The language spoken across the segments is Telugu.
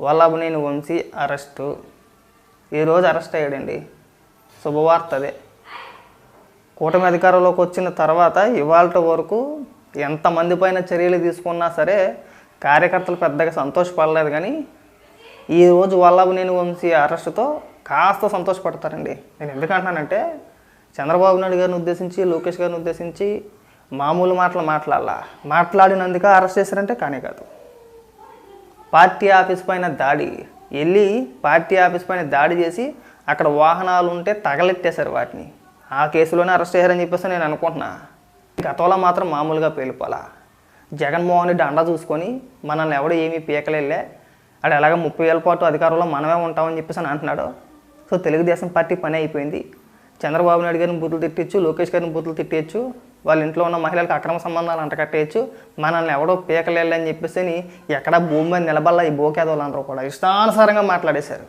వల్లభనేని వంశీ అరెస్టు. ఈరోజు అరెస్ట్ అయ్యాడండి. శుభవార్త అదే. కూటమి అధికారంలోకి వచ్చిన తర్వాత ఇవాళ వరకు ఎంతమంది పైన చర్యలు తీసుకున్నా సరే కార్యకర్తలు పెద్దగా సంతోషపడలేదు కానీ ఈరోజు వల్లభనేని వంశీ అరెస్టుతో కాస్త సంతోషపడతారండి. నేను ఎందుకంటున్నానంటే చంద్రబాబు నాయుడు గారిని ఉద్దేశించి లోకేష్ గారిని ఉద్దేశించి మామూలు మాటలు మాట్లాడాల? మాట్లాడినందుక అరెస్ట్ చేశారంటే కానీ కాదు. పార్టీ ఆఫీస్ పైన దాడి. వెళ్ళి పార్టీ ఆఫీస్ పైన దాడి చేసి అక్కడ వాహనాలు ఉంటే తగలెట్టేశారు వాటిని. ఆ కేసులోనే అరెస్ట్ చేశారని చెప్పేసి నేను అనుకుంటున్నా. గతంలో మాత్రం మామూలుగా పేలిపోలా జగన్మోహన్ రెడ్డి అండ చూసుకొని మనల్ని ఎవడు ఏమీ పీకలేలే అక్కడ ఎలాగ ముప్పై ఏళ్ళ పాటు అధికారంలో మనమే ఉంటామని చెప్పేసి అని అంటున్నాడు. సో తెలుగుదేశం పార్టీ పని అయిపోయింది. చంద్రబాబు నాయుడు గారిని బుద్ధులు తిట్టచ్చు లోకేష్ గారిని బుద్ధులు తిట్టచ్చు వాళ్ళ ఇంట్లో ఉన్న మహిళలకు అక్రమ సంబంధాలు అంటకట్టేయచ్చు. మనల్ని ఎవడో పీకలేళ్ళు అని చెప్పేసి అని ఎక్కడ భూమి మీద నిలబల్ల ఈ బోకేదోళ్ళందరూ కూడా. ఇష్టానుసారంగా మాట్లాడేశారు.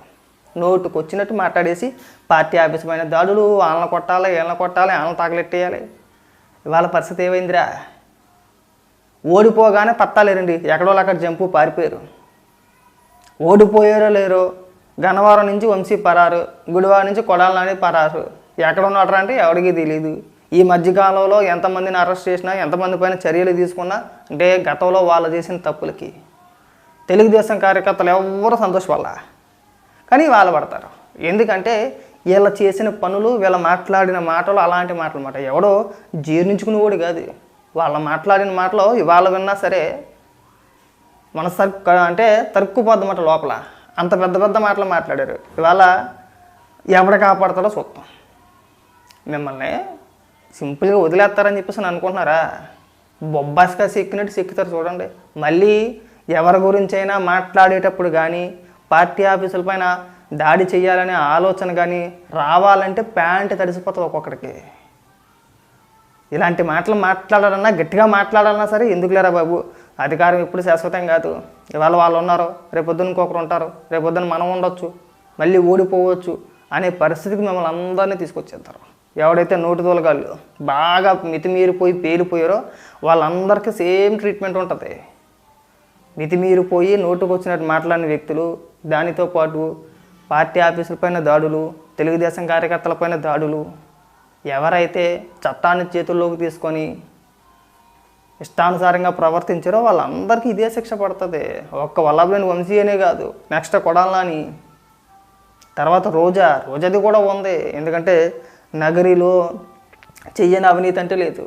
నోటుకు వచ్చినట్టు మాట్లాడేసి పార్టీ ఆఫీసమైన దాడులు వాళ్ళని కొట్టాలి వీళ్ళని కొట్టాలి వాళ్ళని తాగలెట్టేయాలి ఇవాళ పరిస్థితి ఏమైందిరా? ఓడిపోగానే పత్తాలేరండి ఎక్కడో అక్కడ జంపు పారిపోయారు. ఓడిపోయారో లేరో గన్నవరం నుంచి వంశీ పరారు గుడివాడ నుంచి కొడాల పరారు. ఎక్కడ ఉన్నాడు అంటే ఎవరికి తెలియదు ఈ మధ్యకాలంలో ఎంతమందిని అరెస్ట్ చేసినా ఎంతమంది పైన చర్యలు తీసుకున్నా అంటే గతంలో వాళ్ళు చేసిన తప్పులకి. తెలుగుదేశం కార్యకర్తలు ఎవరు సంతోషపడాల కానీ వాళ్ళు పడతారు. ఎందుకంటే వీళ్ళ చేసిన పనులు వీళ్ళ మాట్లాడిన మాటలు అలాంటి మాటలు మాట ఎవడో జీర్ణించుకునేవాడు కాదు. వాళ్ళ మాట్లాడిన మాటలు ఇవాళ విన్నా సరే మన సర్క్ అంటే తరుక్కుపోద్దమాట లోపల. అంత పెద్ద పెద్ద మాటలు మాట్లాడారు. ఇవాళ ఎవడ కాపాడతాడో చూద్దాం. మిమ్మల్ని సింపుల్గా వదిలేస్తారని చెప్పేసి అనుకుంటున్నారా? బొబ్బాస్గా సిక్కినట్టు సిక్కుతారు చూడండి. మళ్ళీ ఎవరి గురించి అయినా మాట్లాడేటప్పుడు కానీ పార్టీ ఆఫీసుల పైన దాడి చేయాలనే ఆలోచన కానీ రావాలంటే ప్యాంట్ తడిసిపోతుంది ఒక్కొక్కడికి. ఇలాంటి మాటలు మాట్లాడాలన్నా గట్టిగా మాట్లాడాలన్నా సరే ఎందుకు లేరా బాబు? అధికారం ఎప్పుడు శాశ్వతం కాదు. ఇవాళ వాళ్ళు ఉన్నారు రేపొద్దున ఇంకొకరు ఉంటారు రేపొద్దున మనం ఉండొచ్చు మళ్ళీ ఓడిపోవచ్చు. అనే పరిస్థితికి మిమ్మల్ని అందరినీ తీసుకొచ్చేస్తారు ఎవడైతే నోటి తోలగాళ్ళు బాగా మితిమీరిపోయి పేలిపోయారో వాళ్ళందరికీ సేమ్ ట్రీట్మెంట్ ఉంటుంది. మితిమీరిపోయి నోటుకు వచ్చినట్టు మాట్లాడిన వ్యక్తులు దానితో పాటు పార్టీ ఆఫీసులపైన దాడులు తెలుగుదేశం కార్యకర్తలపైన దాడులు ఎవరైతే చట్టాన్ని చేతుల్లోకి తీసుకొని ఇష్టానుసారంగా ప్రవర్తించారో వాళ్ళందరికీ ఇదే శిక్ష పడుతుంది. ఒక్క వల్లభలేని వంశీయనే కాదు నెక్స్ట్ కొడాలని తర్వాత రోజా రోజాది కూడా ఉంది. ఎందుకంటే నగరిలో చెయ్యని అవినీతి అంటే లేదు.